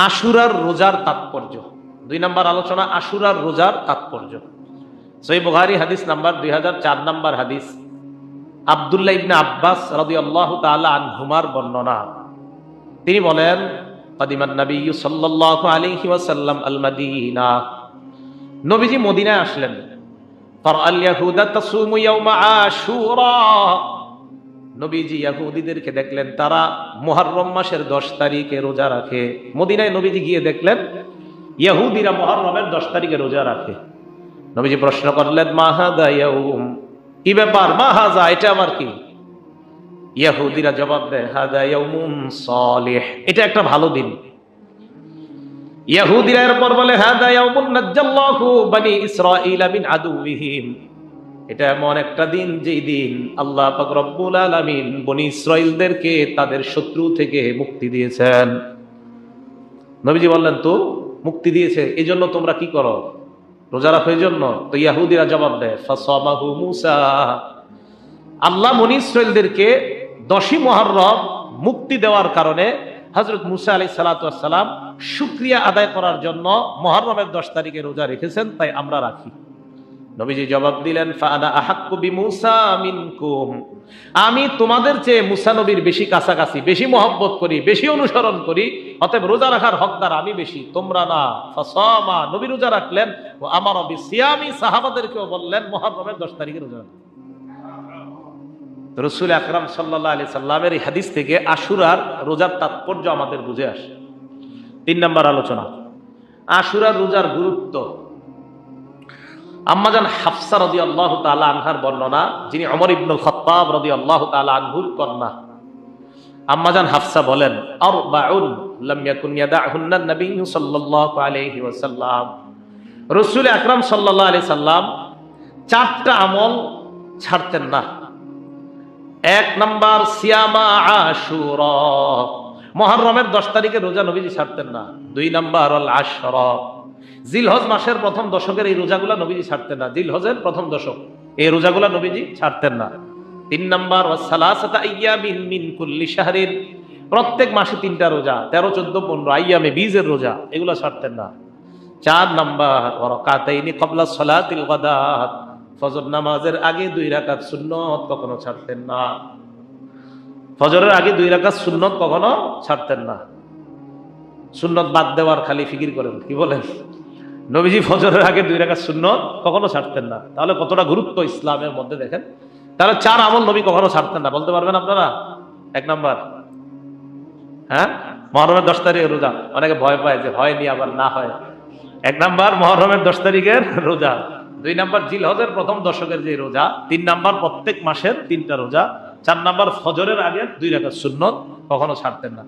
আশুরার রোজার তাৎপর্য। দুই নম্বর আলোচনা, আশুরার রোজার তাৎপর্য। সই বুহারি হাদিস নাম্বার দুই হাজার চার নাম্বার হাদিস। আবদুল্লাহ ইবনে আব্বাস রাদি আল্লাহ তালা আনহুমার বর্ণনা। তিনি বলেন, কাদিমান নবীজি মদিনায় আসলেন। নবীজি ইয়াহুদিদেরকে দেখলেন, তারা মুহররম মাসের 10 তারিখে রোজা রাখে। মদিনায় নবীজি গিয়ে দেখলেন ইহুদিরা মুহররমের 10 তারিখে রোজা রাখে। নবীজি প্রশ্ন করলেন মাহাদা ইয়াউম? কি ব্যাপার? মাহাজা এটা আমার কি? ইয়াহুদিরা জবাব দেয়, হাদা ইয়াউমুন সালিহ। এটা একটা ভালো দিন। ইয়াহুদিরা এরপর বলে, হাদা ইয়াউমুন নাজ্জাল্লাহু বানি ইসরাঈলা মিন আদুবিহিম এটা এমন একটা দিন যেই দিন আল্লাহ পাক রব্বুল আলামিন বনি ইসরাইলদেরকে তাদের শত্রু থেকে মুক্তি দিয়েছেন। নবীজি বললেন, তো মুক্তি দিয়েছে এই জন্য তোমরা কি করো? রোজা রাখো এই জন্য তো ইয়াহুদিরা জবাব দেয় আল্লাহ বনি ইসরাইলদেরকে দশই মহরম মুক্তি দেওয়ার কারণে হজরত মুসা আলাই সালাতাম শুক্রিয়া আদায় করার জন্য মহরমের দশ তারিখে রোজা রেখেছেন, তাই আমরা রাখি। নবীজি জবাব দিলেন ফানা আহাক্কু বিমুসা মিনকুম। আমি তোমাদের চেয়ে মুসা নবীর বেশি কাছাকাছি, বেশি মহব্বত করি, বেশি অনুসরণ করি, অতএব রোজা রাখার হকদার আমি বেশি, তোমরা না। ফাসামা, নবী রোজা রাখলেন, ও আমার অবি সিয়ামি সাহাবাদেরকেও বললেন মহরমের দশ তারিখে রোজা রসুল আকরাম সাল্লাহ আলি সাল্লামের এই হাদিস থেকে আশুরার রোজার তাৎপর্য আমাদের বুঝে আসে। তিন নম্বর আলোচনা, আশুরার রোজার গুরুত্ব। আম্মাজান হাফসা রদি আল্লাহ তালা আনহার বর্ণনা, যিনি অমর ইবনুল খত্তাব রদি আল্লাহ তালা আনহুর কন্যা। আম্মাজান হাফসা বলেন আর বাউন ওয়াসাল্লাম। রাসূল আকরাম আলাইহি সাল্লাম চারটা আমল ছাড়তেন না। এক আশুরা। দশ তারিখে রোজা নবীজি ছাড়তেন না। দুই নাম্বার অল আশর। জিলহজ মাসের প্রথম দশকের এই রোজাগুলা নবীজি ছাড়তেন না। জিলহজের প্রথম দশক। এই রোজাগুলা নবীজি ছাড়তেন না। তিন নাম্বার শাহরিন। প্রত্যেক মাসে তিনটা রোজা, তেরো, চোদ্দ, পনেরো, আইয়ামে বীজের রোজা, এগুলো ছাড়তেন না। চার নাম্বার কবলা সলাতিল গাদাত ফজর নামাজের আগে দুই রাকাত সুন্নত কখনো ছাড়তেন না। ফজরের আগে দুই রাকাত সুন্নত কখনো ছাড়তেন না। সুন্নত বাদ দেওয়ার খালি ফিকির করেন, কি বলেন? নবীজি ফজরের আগে দুই রাকাত শূন্য কখনো ছাড়তেন না। তাহলে কতটা গুরুত্ব ইসলামের মধ্যে দেখেন? তাহলে চার আমল নবী কখনো ছাড়তেন না, বলতে পারবেন আপনারা? এক নাম্বার। হ্যাঁ? মহরমের দশ তারিখের রোজা। অনেকে ভয় পায় যে হয় নি আবার না হয়। এক নাম্বার, মহরমের দশ তারিখের রোজা। দুই নাম্বার, জিলহজের প্রথম দশকের যে রোজা, তিন নাম্বার, প্রত্যেক মাসের তিনটা রোজা। চার নাম্বার ফজরের আগে দুই রাখার সুন্নত কখনো ছাড়তেন না।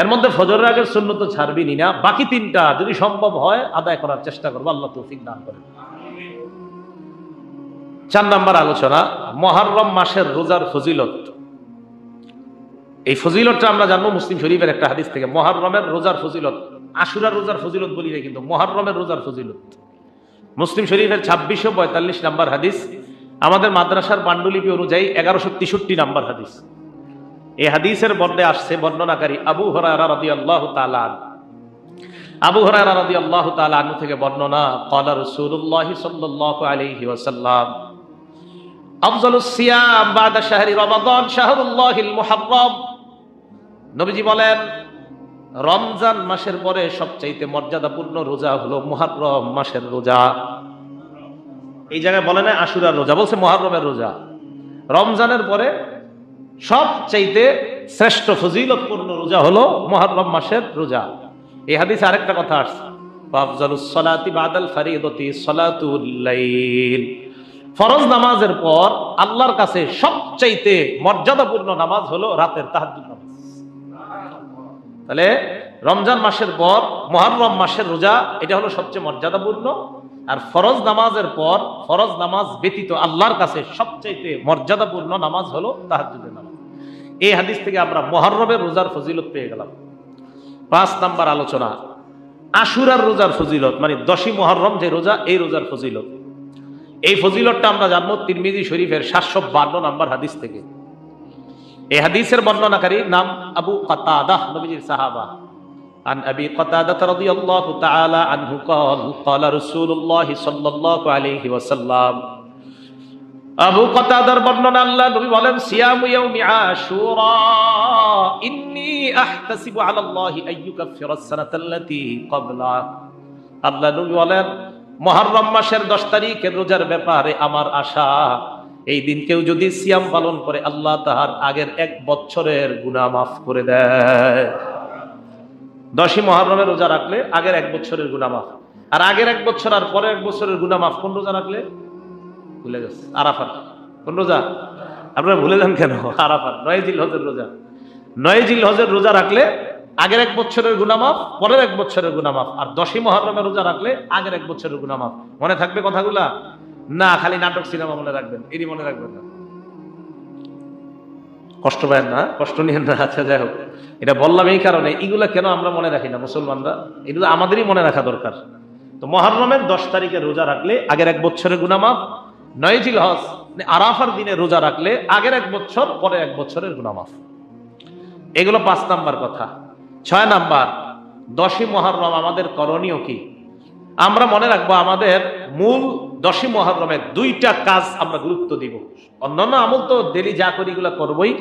এর মধ্যে ফজরের আগের সুন্নত তো ছাড়বিনি না, বাকি তিনটা যদি সম্ভব হয় আদায় করার চেষ্টা করব, আল্লাহ তৌফিক দান করেন। চার নাম্বার আলোচনা, মহারম মাসের রোজার ফজিলত। এই ফজিলতটা আমরা জানব মুসলিম শরীফের একটা হাদিস থেকে। মহারমের রোজার ফজিলত আশুরার রোজার ফজিলত বলি না কিন্তু মহারমের রোজার ফজিলত। মুসলিম শরীফের ছাব্বিশশো পঁয়তাল্লিশ নাম্বার হাদিস আমাদের মাদ্রাসার পাণ্ডুলিপি অনুযায়ী এগারোশো তেষট্টি নাম্বার হাদিস। এই হাদিসের বর্ণে আসছে বর্ণনাকারী আবু হরারা আল্লাহ তালান আবু হরারা আল্লাহ তালানু থেকে বর্ণনা কলা রসুল্লাহ সাল্লাহ আলহি ওসাল্লাম নবীজি বলেন, রমজান মাসের পরে সবচাইতে মর্যাদাপূর্ণ রোজা হলো মুহাররম মাসের রোজা। এই জায়গায় বলে না আশুরার রোজা, বলছে মহারমের রোজা। রমজানের পরে সবচাইতে শ্রেষ্ঠ ফজিলতপূর্ণ রোজা হলো মহারম মাসের রোজা। এই হাদিসে আরেকটা কথা আসছে। ফরজ নামাজের পর আল্লাহর কাছে সবচাইতে মর্যাদাপূর্ণ নামাজ হলো রাতের তাহাজ্জুদ নামাজ। তাহলে রমজান মাসের পর মহারম মাসের রোজা, এটা হলো সবচেয়ে মর্যাদাপূর্ণ। আর ফরজ নামাজের পর ফরজ নামাজ ব্যতীত আল্লাহর কাছে সবচাইতে মর্যাদাপূর্ণ নামাজ হলো তাহাজুদের নামাজ। এই হাদিস থেকে আমরা মহরমের রোজার ফজিলত পেয়ে গেলাম। পাঁচ নাম্বার আলোচনা, আশুরার রোজার ফজিলত মানে দশই মহরম যে রোজা, এই রোজার ফজিলত। এই ফজিলতটা আমরা জানব তিরমিজি শরীফের সাতশো বান্ন নাম্বার হাদিস থেকে। এই হাদিসের বর্ণনাকারী নাম আবু কাতাদাহ নবীজির সাহাবা। عن أبي قتادة رضي الله تعالى عنه قال قال رسول الله صلى الله عليه وسلم আবু কতাদার বর্ণনা আল্লাহ নবী বলেন সিয়ামু ইয়াউমি আশুরা ইন্নী আহতাসিবু আলা আল্লাহি আইয়ুকাফিরা সানাতাল্লাতী ক্বাবলা আল্লাহ নবী বলেন মুহররম মাসের 10 তারিখের রোজার ব্যাপারে আমার আশা এই দিন কেউ যদি সিয়াম পালন করে আল্লাহ তাহার আগের এক বছরের গুনাহ মাফ করে দেয় দশই মহরমের রোজা রাখলে আগের এক বছরের গুনাহ মাফ। আর আগের এক বছর আর পরের এক বছরের গুনাহ মাফ কোন রোজা রাখলে? ভুলে গেছে, আরাফাত। কোন রোজা? আপনারা ভুলে যান কেন? আরাফাত, নয় জিল হজের রোজা। নয় জিল হজের রোজা রাখলে আগের এক বছরের গুনামাফ পরের এক বছরের গুনামাফ আর দশই মহরমের রোজা রাখলে আগের এক বছরের গুনামাফ মনে থাকবে কথাগুলা? না, খালি নাটক সিনেমা মনে রাখবেন, এরই মনে রাখবেন না। কষ্ট পায় না, কষ্ট নিয়ে না আচ্ছা যাই হোক। এটা বললাম এই কারণে, এগুলো কেন আমরা মনে রাখি না, মুসলমানরা? এগুলো আমাদেরই মনে রাখা দরকার। তো মহরমের দশ তারিখে রোজা রাখলে আগের এক বছরের গুনামাফ নয়জিল হজ মানে আরাফার দিনে রোজা রাখলে আগের এক বছর পরে এক বছরের গুনামাফ এগুলো পাঁচ নাম্বার কথা। ছয় নাম্বার, দশই মহরম আমাদের করণীয় কি? আমরা মনে রাখব আমাদের মূল দশই মহরমের দুইটা কাজ আমরা গুরুত্ব দিব। অন্যান্য আমল তো ডেলি যা করি এগুলো করবোই।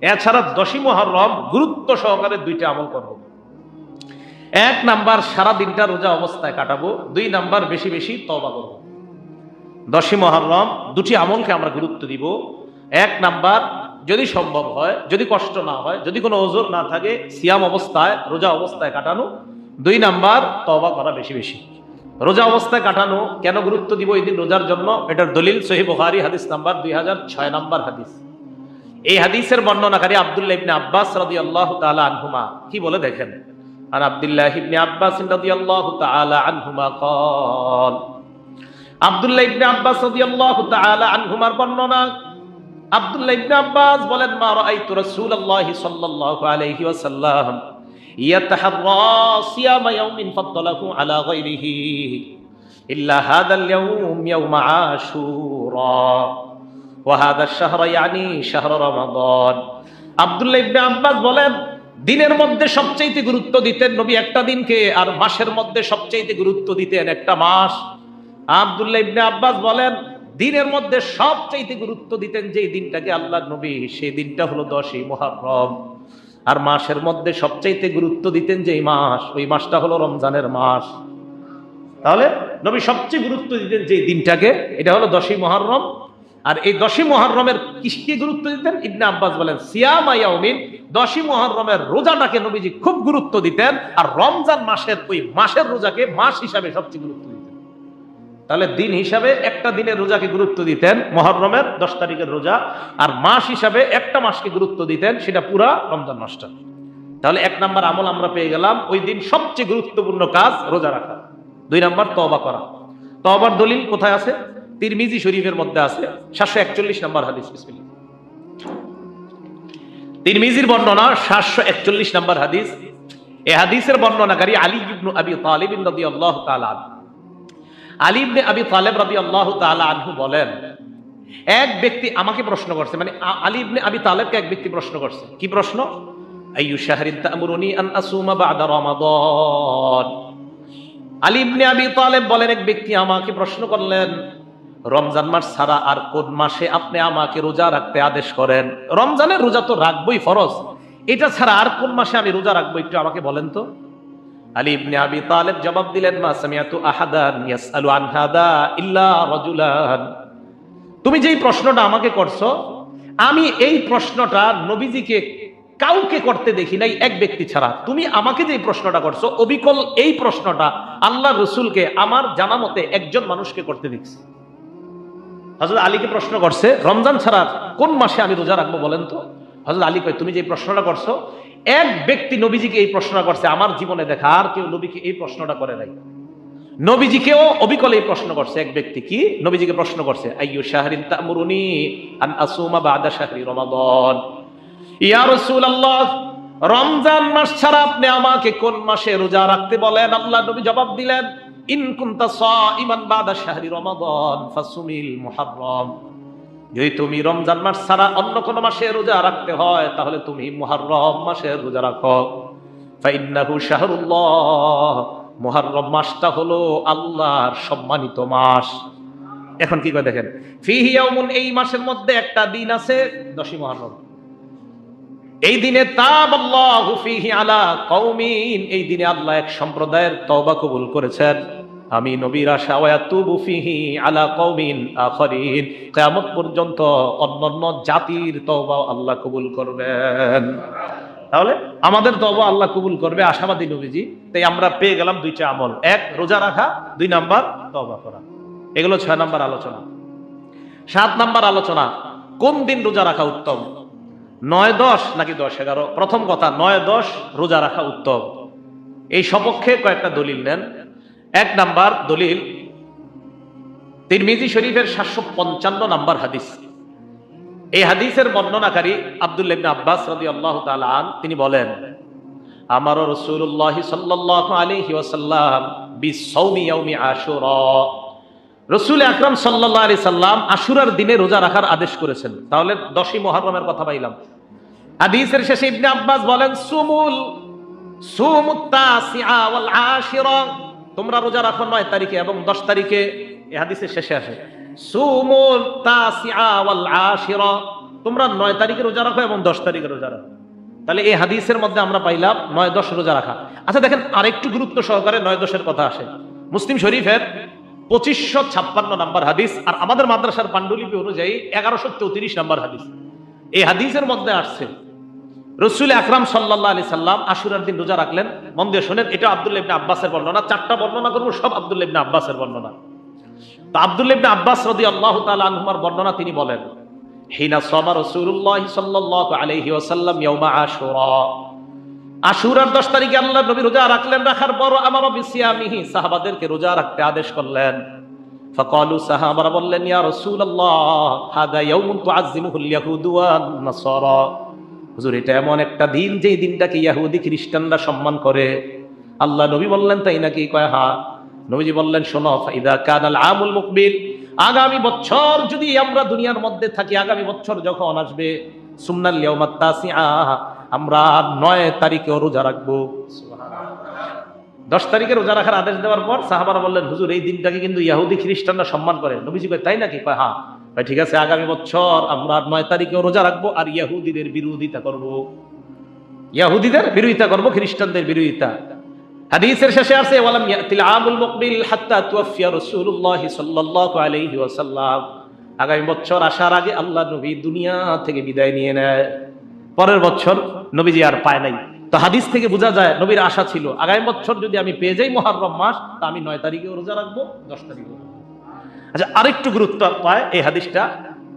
এছাড়া দশই মহরম গুরুত্ব সহকারে দুইটা আমল করব। এক নাম্বার, সারা দিনটা রোজা অবস্থায় কাটাবো। দুই নাম্বার, বেশি বেশি তবা করব। দশই মহরম দুটি আমলকে আমরা গুরুত্ব দিব। এক নাম্বার, যদি সম্ভব হয়, যদি কষ্ট না হয়, যদি কোনো ওজোর না থাকে, সিয়াম অবস্থায়, রোজা অবস্থায় কাটানো। দুই নাম্বার তবা করা বেশি বেশি। রোজা অবস্থায় কাটানো, কেন গুরুত্ব দিব এই দিন রোজার জন্য? এটার দলিল সহি বুহারি হাদিস নাম্বার দুই হাজার ছয় নাম্বার হাদিস। এই হাদিসের বর্ণনাকারী আবদুল্লাহ ইবনে আব্বাস রাদি আল্লাহ তালা আনহুমা। কি বলে দেখেন? আর আবদুল্লাহ ইবনে আব্বাস রাদি আল্লাহ তালা আনহুমা কল আবদুল্লাহ ইবনে আব্বাস রাদি আল্লাহ তালা আনহুমার বর্ণনা। আবদুল্লাহ ইবনে আব্বাস বলেন, মা রাআইতু রাসূলুল্লাহি সাল্লাল্লাহু আলাইহি ওয়াসাল্লাম। আব্বাস বলেন, দিনের মধ্যে সবচেয়ে গুরুত্ব দিতেন নবী একটা দিনকে, আর মাসের মধ্যে সবচেয়ে গুরুত্ব দিতেন একটা মাস। আব্দুল্লাহ ইবনে আব্বাস বলেন, দিনের মধ্যে সবচাইতে গুরুত্ব দিতেন যে দিনটাকে আল্লাহ নবী, সেই দিনটা হলো দশই মহারম আর মাসের মধ্যে সবচাইতে গুরুত্ব দিতেন যে মাস, ওই মাসটা হলো রমজানের মাস। তাহলে নবী সবচেয়ে গুরুত্ব দিতেন যে দিনটাকে, এটা হলো দশই মহারম আর এই দশই মহারমের কিসকে গুরুত্ব দিতেন? ইবনে আব্বাস বলেন, সিয়ামা ইয়াউমিন দশই মহারমের রোজাটাকে নবীজি খুব গুরুত্ব দিতেন। আর রমজান মাসের ওই মাসের রোজাকে মাস হিসাবে সবচেয়ে গুরুত্ব দিতেন। তাহলে দিন হিসাবে একটা দিনের রোজাকে গুরুত্ব দিতেন, মহরমের দশ তারিখের রোজা, আর মাস হিসাবে একটা মাসকে গুরুত্ব দিতেন, সেটা পুরা রমজান মাসটা। তাহলে এক নাম্বার আমল আমরা পেয়ে গেলাম, ওই দিন সবচেয়ে গুরুত্বপূর্ণ কাজ রোজা রাখা। দুই নাম্বার তবা করা। তবার দলিল কোথায় আছে? তিরমিজি শরীফের মধ্যে আছে, সাতশো একচল্লিশ নাম্বার হাদিস তিরমিজির বর্ণনা সাতশো একচল্লিশ নাম্বার হাদিস। এ হাদিসের বর্ণনাকারী আলী ইবনু আবি তালিব রাদিয়াল্লাহু তাআলা আনহু আলী ইবনে আবি তালেব রাদি আল্লাহ তালা আনহু বলেন, এক ব্যক্তি আমাকে প্রশ্ন করছে মানে আ- আলী ইবনে আবি তালেবকে এক ব্যক্তি প্রশ্ন করছে। কি প্রশ্ন? আইয়ু শাহরিন তা'মুরুনি আন আসুমা বা'দা রমাদান। আলী আবি তালেব বলেন, এক ব্যক্তি আমাকে প্রশ্ন করলেন, রমজান মাস ছাড়া আর কোন মাসে আপনি আমাকে রোজা রাখতে আদেশ করেন? রমজানের রোজা তো রাখবই ফরজ। এটা ছাড়া আর কোন মাসে আমি রোজা রাখব একটু আমাকে বলেন তো। আলী ইবনে আবি তালেব জবাব দিলেন, মা সামিয়াতু আহাদান ইয়াসআলু আন হাদা ইল্লা তুমি যেই প্রশ্নটা আমাকে করছ, আমি এই প্রশ্নটা নবীজিকে কাউকে করতে দেখি নাই, এক ব্যক্তি ছাড়া। তুমি আমাকে যে প্রশ্নটা করছ, অবিকল এই প্রশ্নটা আল্লাহ রসুলকে আমার জানা মতে একজন মানুষকে করতে দেখছি। হজরত আলীকে প্রশ্ন করছে, রমজান ছাড়া কোন মাসে আমি রোজা রাখব বলেন তো? হজরত আলী কয়, তুমি যে প্রশ্নটা করছ এক ব্যক্তি নবীজিকে এই প্রশ্নটা করছে, আমার জীবনে দেখা আর কেউ নবীকে এই প্রশ্নটা করে নাই। নবীজিকেও অবিকলে এই প্রশ্ন করছে, এক ব্যক্তি কি? নবীজিকে প্রশ্ন করছে, আইয়ু শাহরিন তা'মুরুনি আন আসুমা বাদা শাহরি রমাদান? ইয়া রাসূলুল্লাহ, রমজান মাস ছাড়া আপনি আমাকে কোন মাসে রোজা রাখতে বলেন? আল্লাহ নবী জবাব দিলেন, ইন কুনতা সাইমান বাদা শাহরি রমাদান, ফাসুমিল মুহাররম। যদি তুমি রমজান মাস ছাড়া অন্য কোন মাসে রোজা রাখতে হয়, তাহলে তুমি মুহাররম মাসে রোজা রাখো। ফাইন্নাহু শাহরুল্লাহ, মুহাররম মাসটা হলো আল্লাহর সম্মানিত মাস। এখন কি করে দেখেন? ফিহি ইয়াউমুন, এই মাসের মধ্যে একটা দিন আছে, দশই মুহররম। এই দিনে তাবাল্লাহু ফিহি আলা কওমিন, এই দিনে আল্লাহ এক সম্প্রদায়ের তওবা কবুল করেছেন। আমি নবীর আলা কওমিন আখরিন। কিয়ামত পর্যন্ত অন্যান্য জাতির তওবা আল্লাহ কবুল করবেন। তাহলে আমাদের তওবা আল্লাহ কবুল করবে, আশাবাদী নবীজি। তাই আমরা পেয়ে গেলাম দুইটা আমল। এক, রোজা রাখা, দুই নাম্বার তবা করা। এগুলো ছয় নাম্বার আলোচনা। সাত নাম্বার আলোচনা, কোন দিন রোজা রাখা উত্তম? নয়, দশ নাকি দশ, এগারো? প্রথম কথা, নয়, দশ রোজা রাখা উত্তম। এই সপক্ষে কয়েকটা দলিল নেন। এক নাম্বার দলিল, তিরমিজি শরীফের সাতশো পঞ্চান্ন নাম্বার হাদিস। এই হাদিসের বর্ণনাকারী আব্দুল্লাহ আব্বাস রাদিয়াল্লাহু তাআলা আন, তিনি বলেন আমার আলাইহি ওয়াসাল্লাম বিসাওমি ইয়াউমি আশুরা। রসুল সাল্লাহ আলি সাল্লাম আশুরার দিনে রোজা রাখার আদেশ করেছেন। তাহলে দশই মহরমের কথা পাইলাম। হাদিসের শেষে ইবনে আব্বাস বলেন, সুমুল, সুমুত্তাসিআ ওয়াল আশিরা। তোমরা রোজা রাখো নয় তারিখে এবং দশ তারিখে এই হাদিসের শেষে আসে। তোমরা নয় তারিখে রোজা রাখো এবং দশ তারিখে রোজা রাখো। তাহলে এই হাদিসের মধ্যে আমরা পাইলাম নয় দশ রোজা রাখা। আচ্ছা দেখেন আরেকটু গুরুত্ব সহকারে নয় দশের কথা আসে। মুসলিম শরীফের পঁচিশশো ছাপ্পান্ন নাম্বার হাদিস আর আমাদের মাদ্রাসার পাণ্ডুলিপি অনুযায়ী এগারোশো চৌত্রিশ নাম্বার হাদিস। এই হাদিসের মধ্যে আসছে রসুল আকরাম সাল্লাহ আলি সাল্লাম আশুরার দিন রোজা রাখলেন। মন দিয়ে শোনেন, এটা আবদুল্লা ইবনে আব্বাসের বর্ণনা। চারটা বর্ণনা করব, সব আবদুল্লা ইবনে আব্বাসের বর্ণনা। তো আবদুল্লা ইবনে আব্বাস রদি আল্লাহ তালা তালুমার বর্ণনা তিনি বলেন, হিনা সমা রসুল্লাহ সাল্লাহ আলহি ওসাল্লাম ইয়মা আশুর। আশুরার দশ তারিখে আল্লাহ নবী রোজা রাখলেন, রাখার পর আমারও বেশি আমি সাহাবাদেরকে রোজা রাখতে আদেশ করলেন। ফকালু সাহাবারা বললেন, ইয়া রসুল আল্লাহ হাদা ইয়াউমুন তুআযিমুহুল ইয়াহুদু ওয়ান নাসারা। হুজুর, এটা এমন একটা দিন যেই দিনটাকে ইয়াহুদি খ্রিস্টানরা সম্মান করে। আল্লাহ নবী বললেন তাই নাকি? কয়, হা। নবীজি বললেন, শোনো, ফাইদা কানাল আমুল মুকবিল আগামী বছর যদি আমরা দুনিয়ার মধ্যে থাকি, আগামী বছর যখন আসবে সুমনাল ইয়াউমাত তাসিআ, আমরা নয় তারিখে রোজা রাখব। দশ তারিখে রোজা রাখার আদেশ দেওয়ার পর সাহাবারা বললেন, হুজুর, এই দিনটাকে কিন্তু ইহুদি খ্রিস্টানরা সম্মান করে। নবীজি কয়, তাই নাকি? কয় হ্যাঁ ভাই ঠিক আছে, আগামী বছর আমরা নয় তারিখে রোজা রাখব আর ইয়াহুদিদের বিরোধিতা করব। ইয়াহুদিদের বিরোধিতা করব, খ্রিস্টানদের বিরোধিতা। হাদিসের শেষে আছে, ওয়ালাম ইয়াতিল আমুল মুকবিল হাত্তা তুওয়াফিয়া রাসূলুল্লাহ সাল্লাল্লাহু আলাইহি ওয়াসাল্লাম। আগামী বছর আসার আগে আল্লাহ নবী দুনিয়া থেকে বিদায় নিয়ে নেয়। পরের বছর নবীজি আর পায় নাই। তো হাদিস থেকে বোঝা যায়, নবীর আশা ছিল, আগামী বছর যদি আমি পেয়ে যাই মহারম মাস, তা আমি নয় তারিখে রোজা রাখব, দশ তারিখে আচ্ছা আরেকটু গুরুত্ব পায় এই হাদিসটা।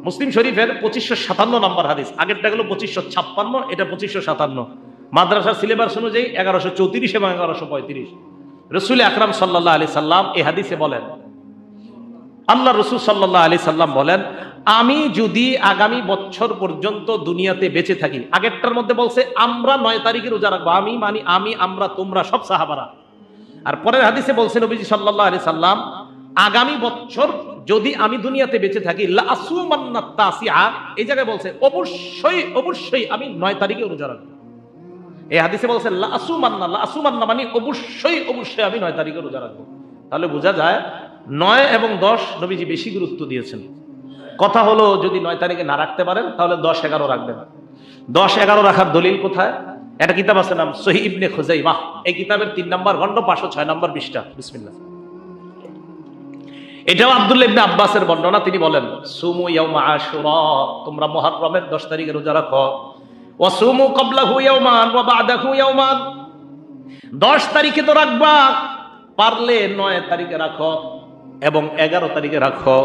মুসলিম শরীফের পঁচিশশো সাতান্ন নম্বর হাদিস। আগেরটা গেল পঁচিশশো ছাপ্পান্ন, এটা পঁচিশশো সাতান্ন। মাদ্রাসার সিলেবাস অনুযায়ী এগারোশো চৌত্রিশ এবং এগারোশো পঁয়ত্রিশ। রসুল আকরাম সাল্লাহ আলি সাল্লাম এই হাদিসে বলেন, আল্লাহ রসুল সাল্লাহ আলি সাল্লাম বলেন, আমি যদি আগামী বছর পর্যন্ত দুনিয়াতে বেঁচে থাকি, আগেরটার মধ্যে বলছে, আমরা নয় তারিখে রোজা রাখব। আমি মানি আমি, আমরা, তোমরা সব সাহাবারা। আর পরের হাদিসে বলছে নবীজি সাল্লাহ আলি সাল্লাম আগামী বছর যদি আমি দুনিয়াতে বেঁচে থাকি এই জায়গায় বলছে, অবশ্যই অবশ্যই আমি নয় তারিখে রোজা রাখব। এই হাদিসে বলছে লাসু মান্না লাসু মান্না মানে অবশ্যই অবশ্যই আমি নয় তারিখে রোজা রাখব। তাহলে বোঝা যায়, নয় এবং দশ নবীজি বেশি গুরুত্ব দিয়েছেন। কথা হলো, যদি নয় তারিখে না রাখতে পারেন, তাহলে দশ এগারো রাখবেন। দশ এগারো রাখার দলিল কোথায়? একটা কিতাব আছে নাম সহি ইবনে খুজাই মাহ এই কিতাবের তিন নম্বর খণ্ড পাঁচশো ছয় নম্বর বিশটা বিসমিল্লা এটাও আব্দুল্লাহ ইবনে আব্বাসের বর্ণনা, তিনি বলেন, সুমু ইয়াউমা আশুরা তোমরা মুহররমের 10 তারিখে রোজা রাখো। ওয়া সুমু ক্বাবলাহু ইয়াউমান ওয়া বা'দাহু ইয়াউমান 10 তারিখে তো রাখবা, পারলে 9 তারিখে রাখো এবং 11 তারিখে রাখো।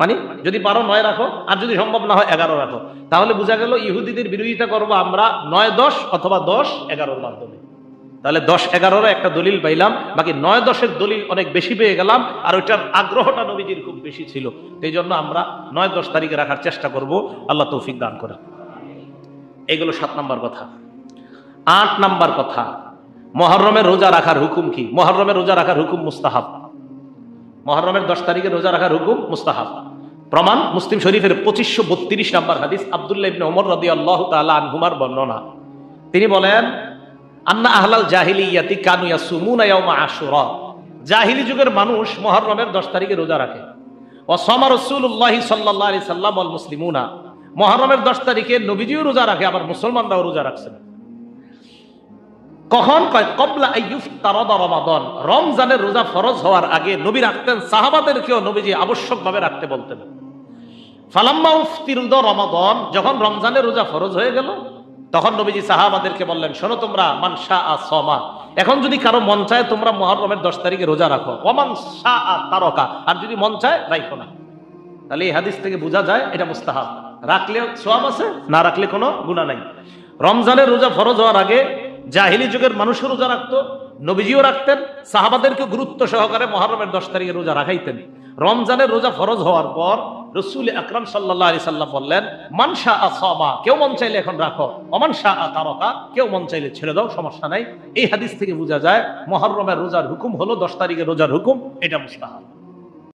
মানে যদি পারো নয় রাখো, আর যদি সম্ভব না হয় এগারো রাখো। তাহলে বোঝা গেল ইহুদিদের বিরোধিতা করব আমরা নয় দশ অথবা দশ এগারোর মাধ্যমে। তাহলে দশ এগারোর একটা দলিল পাইলাম, বাকি নয় দশের দলিল অনেক বেশি পেয়ে গেলাম, আর ওইটার আগ্রহটা নবীজির খুব বেশি ছিল। সেই জন্য আমরা নয় দশ তারিখে রাখার চেষ্টা করব, আল্লাহ তৌফিক দান করে এগুলো সাত নাম্বার কথা। আট নাম্বার কথা, মহরমের রোজা রাখার হুকুম কি? মহরমের রোজা রাখার হুকুম মুস্তাহাব। মহরমের দশ তারিখে রোজা রাখার হুকুম মুস্তাহাব। প্রমাণ, মুসলিম শরীফের পঁচিশশো বত্রিশ নাম্বার হাদিস আবদুল্লাহ ইবনে ওমর রদি আল্লাহ তালা আনহুমার বর্ণনা। তিনি বলেন আন্না আহলাল জাহিলিয়াতি কানু ইয়াসুমুনা ইয়াউমা আশুরা। জাহিলি যুগের মানুষ মুহররমের 10 তারিখে রোজা রাখে। ওয়া সামা রাসূলুল্লাহি সাল্লাল্লাহু আলাইহি সাল্লাম ওয়াল মুসলিমুনা। মুহররমের 10 তারিখে নবীজিও রোজা রাখে, আবার মুসলমানরাও রোজা রাখছেন কখন কয়? কবলা রমাদান। রমজানের রোজা ফরজ হওয়ার আগে নবী রাখতেন সাহাবাদের সাহাবাদেরকেও নবীজি আবশ্যকভাবে রাখতে বলতেন। ফালাম্মা উফতিরুদ রমাদান, যখন রমজানের রোজা ফরজ হয়ে গেল তখন নবীজি সাহাবাদেরকে বললেন, শোনো তোমরা, মান শাহ সমা এখন যদি কারও মন চায়, তোমরা মহরমের দশ তারিখে রোজা রাখো। ওমান শাহ তারকা। আর যদি মন চায় রাখো না। তাহলে এই হাদিস থেকে বোঝা যায়, এটা মুস্তাহাব। রাখলে সোয়াব আছে, না রাখলে কোনো গুণা নাই। রমজানের রোজা ফরজ হওয়ার আগে জাহিলি যুগের মানুষও রোজা রাখতো, নবীজিও রাখতেন সাহাবাদেরকে গুরুত্ব সহকারে মহরমের দশ তারিখে রোজা রাখাইতেন। রমজানের রোজা ফরজ হওয়ার পর রসুল আকরাম সাল্লাহ আলি সাল্লাম বললেন মানসা আসমা কেউ মন চাইলে এখন রাখো। অমানসা তারকা কেউ মন চাইলে ছেড়ে দাও, সমস্যা নাই। এই হাদিস থেকে বোঝা যায়, মহরমের রোজার হুকুম হলো দশ তারিখের রোজার হুকুম, এটা মুস্তাহাব।